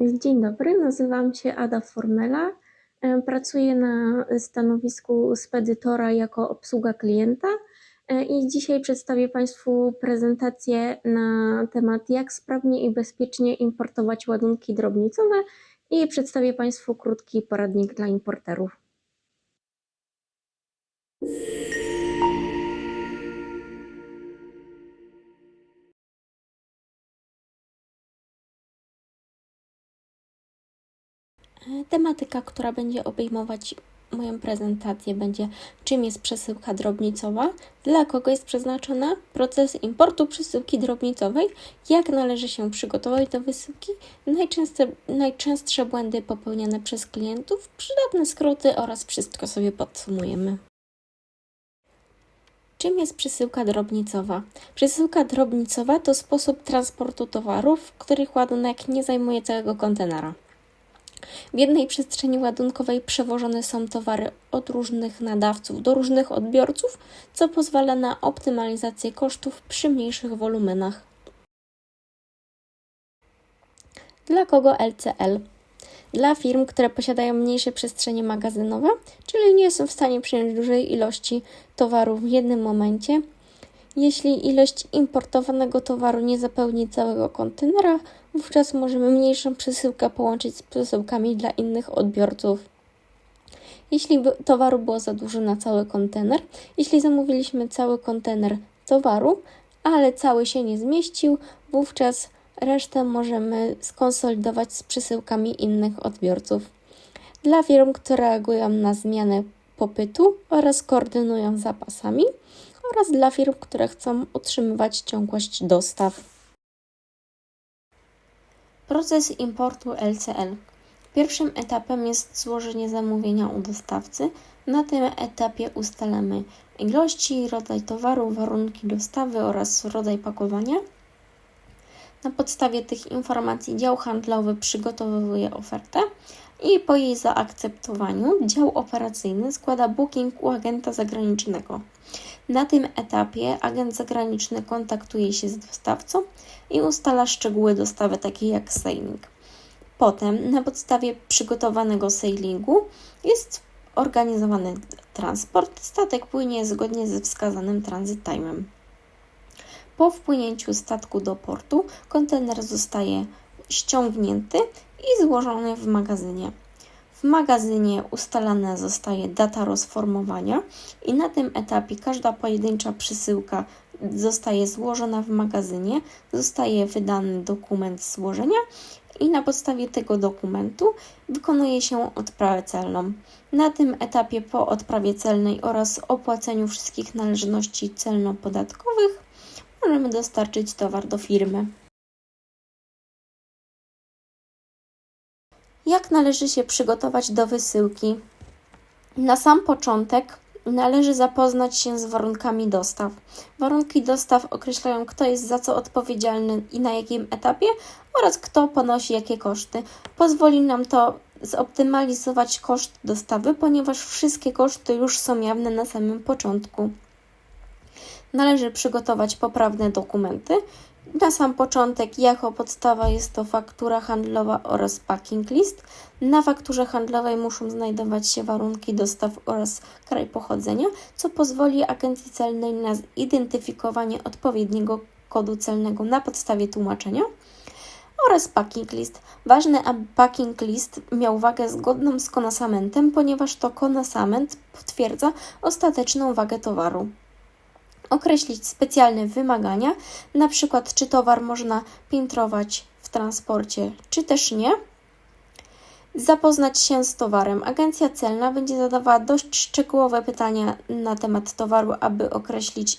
Dzień dobry, nazywam się Ada Formela. E, Pracuję na stanowisku spedytora jako obsługa klienta e, i dzisiaj przedstawię Państwu prezentację na temat jak sprawnie i bezpiecznie importować ładunki drobnicowe i przedstawię Państwu krótki poradnik dla importerów. Tematyka, która będzie obejmować moją prezentację, będzie czym jest przesyłka drobnicowa, dla kogo jest przeznaczona, proces importu przesyłki drobnicowej, jak należy się przygotować do wysyłki, najczęstsze, najczęstsze błędy popełniane przez klientów, przydatne skróty oraz wszystko sobie podsumujemy. Czym jest przesyłka drobnicowa? Przesyłka drobnicowa to sposób transportu towarów, których ładunek nie zajmuje całego kontenera. W jednej przestrzeni ładunkowej przewożone są towary od różnych nadawców do różnych odbiorców, co pozwala na optymalizację kosztów przy mniejszych wolumenach. Dla kogo LCL? Dla firm, które posiadają mniejsze przestrzenie magazynowe, czyli nie są w stanie przyjąć dużej ilości towaru w jednym momencie. Jeśli ilość importowanego towaru nie zapełni całego kontenera, wówczas możemy mniejszą przesyłkę połączyć z przesyłkami dla innych odbiorców. Jeśli towaru było za dużo na cały kontener, jeśli zamówiliśmy cały kontener towaru, ale cały się nie zmieścił, wówczas resztę możemy skonsolidować z przesyłkami innych odbiorców. Dla firm, które reagują na zmianę popytu oraz koordynują zapasami, oraz dla firm, które chcą utrzymywać ciągłość dostaw. Proces importu LCL. Pierwszym etapem jest złożenie zamówienia u dostawcy. Na tym etapie ustalamy ilości, rodzaj towaru, warunki dostawy oraz rodzaj pakowania. Na podstawie tych informacji dział handlowy przygotowuje ofertę i po jej zaakceptowaniu dział operacyjny składa booking u agenta zagranicznego. Na tym etapie agent zagraniczny kontaktuje się z dostawcą i ustala szczegóły dostawy, takie jak sailing. Potem, na podstawie przygotowanego sailingu, jest organizowany transport. Statek płynie zgodnie ze wskazanym transit time'em. Po wpłynięciu statku do portu, kontener zostaje ściągnięty i złożony w magazynie. W magazynie ustalana zostaje data rozformowania i na tym etapie każda pojedyncza przesyłka zostaje złożona w magazynie, zostaje wydany dokument złożenia i na podstawie tego dokumentu wykonuje się odprawę celną. Na tym etapie po odprawie celnej oraz opłaceniu wszystkich należności celno-podatkowych możemy dostarczyć towar do firmy. Jak należy się przygotować do wysyłki? Na sam początek należy zapoznać się z warunkami dostaw. Warunki dostaw określają, kto jest za co odpowiedzialny i na jakim etapie oraz kto ponosi jakie koszty. Pozwoli nam to zoptymalizować koszt dostawy, ponieważ wszystkie koszty już są jawne na samym początku. Należy przygotować poprawne dokumenty. Na sam początek, jako podstawa jest to faktura handlowa oraz packing list. Na fakturze handlowej muszą znajdować się warunki dostaw oraz kraj pochodzenia, co pozwoli agencji celnej na zidentyfikowanie odpowiedniego kodu celnego na podstawie tłumaczenia oraz packing list. Ważne, aby packing list miał wagę zgodną z konasamentem, ponieważ to konasament potwierdza ostateczną wagę towaru określić specjalne wymagania, na przykład czy towar można piętrować w transporcie, czy też nie. Zapoznać się z towarem. Agencja celna będzie zadawała dość szczegółowe pytania na temat towaru, aby określić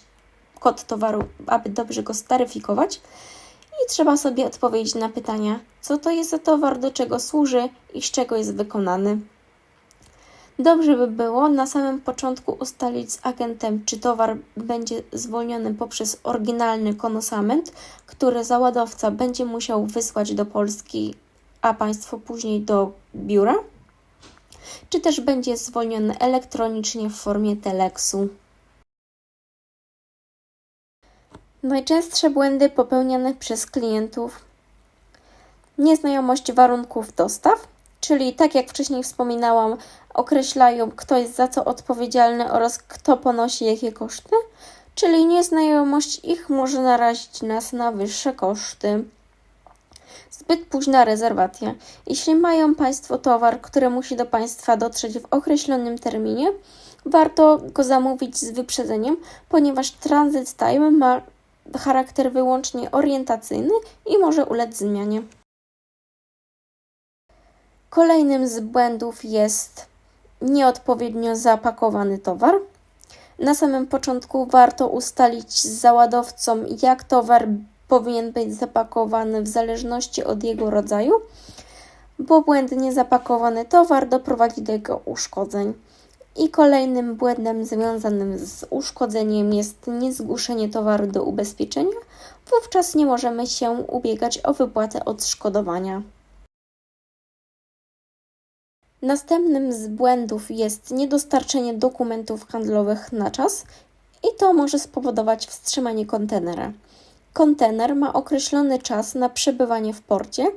kod towaru, aby dobrze go staryfikować. I trzeba sobie odpowiedzieć na pytania, co to jest za towar, do czego służy i z czego jest wykonany. Dobrze by było na samym początku ustalić z agentem, czy towar będzie zwolniony poprzez oryginalny konosament, który załadowca będzie musiał wysłać do Polski, a państwo później do biura, czy też będzie zwolniony elektronicznie w formie teleksu. Najczęstsze błędy popełniane przez klientów nieznajomość warunków dostaw, czyli tak jak wcześniej wspominałam, określają, kto jest za co odpowiedzialny oraz kto ponosi jakie koszty, czyli nieznajomość ich może narazić nas na wyższe koszty. Zbyt późna rezerwacja. Jeśli mają Państwo towar, który musi do Państwa dotrzeć w określonym terminie, warto go zamówić z wyprzedzeniem, ponieważ transit time ma charakter wyłącznie orientacyjny i może ulec zmianie. Kolejnym z błędów jest nieodpowiednio zapakowany towar. Na samym początku warto ustalić z załadowcą, jak towar powinien być zapakowany w zależności od jego rodzaju, bo błędnie zapakowany towar doprowadzi do jego uszkodzeń. I kolejnym błędem związanym z uszkodzeniem jest niezgłoszenie towaru do ubezpieczenia. Wówczas nie możemy się ubiegać o wypłatę odszkodowania. Następnym z błędów jest niedostarczenie dokumentów handlowych na czas i to może spowodować wstrzymanie kontenera. Kontener ma określony czas na przebywanie w porcie,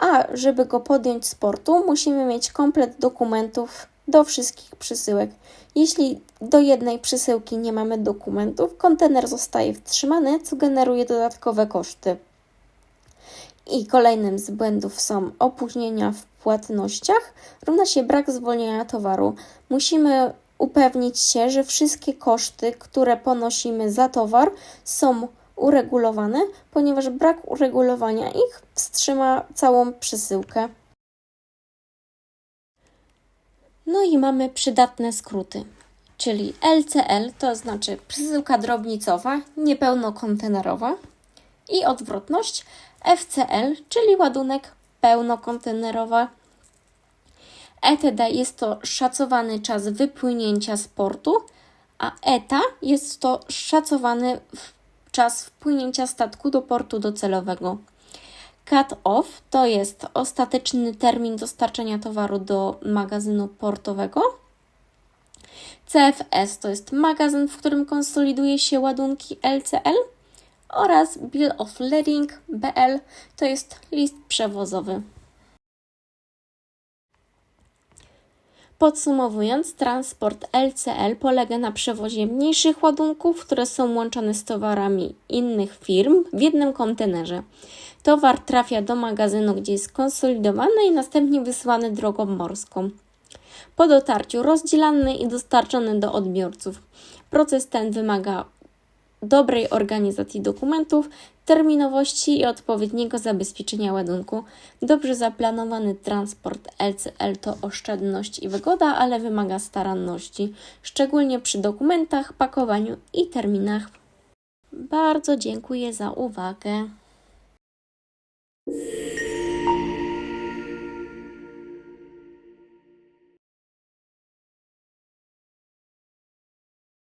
a żeby go podjąć z portu, musimy mieć komplet dokumentów do wszystkich przesyłek. Jeśli do jednej przesyłki nie mamy dokumentów, kontener zostaje wstrzymany, co generuje dodatkowe koszty. I kolejnym z błędów są opóźnienia w płatnościach, równa się brak zwolnienia towaru. Musimy upewnić się, że wszystkie koszty, które ponosimy za towar, są uregulowane, ponieważ brak uregulowania ich wstrzyma całą przesyłkę. No i mamy przydatne skróty, czyli LCL to znaczy przesyłka drobnicowa, niepełnokontenerowa i odwrotność FCL, czyli ładunek pełnokontenerowa. ETD jest to szacowany czas wypłynięcia z portu, a ETA jest to szacowany czas wpłynięcia statku do portu docelowego. Cut-off to jest ostateczny termin dostarczenia towaru do magazynu portowego. CFS to jest magazyn, w którym konsoliduje się ładunki LCL oraz Bill of Lading BL to jest list przewozowy. Podsumowując, transport LCL polega na przewozie mniejszych ładunków, które są łączone z towarami innych firm w jednym kontenerze. Towar trafia do magazynu, gdzie jest konsolidowany i następnie wysłany drogą morską. Po dotarciu rozdzielany i dostarczony do odbiorców. Proces ten wymaga dobrej organizacji dokumentów, terminowości i odpowiedniego zabezpieczenia ładunku. Dobrze zaplanowany transport LCL to oszczędność i wygoda, ale wymaga staranności, szczególnie przy dokumentach, pakowaniu i terminach. Bardzo dziękuję za uwagę.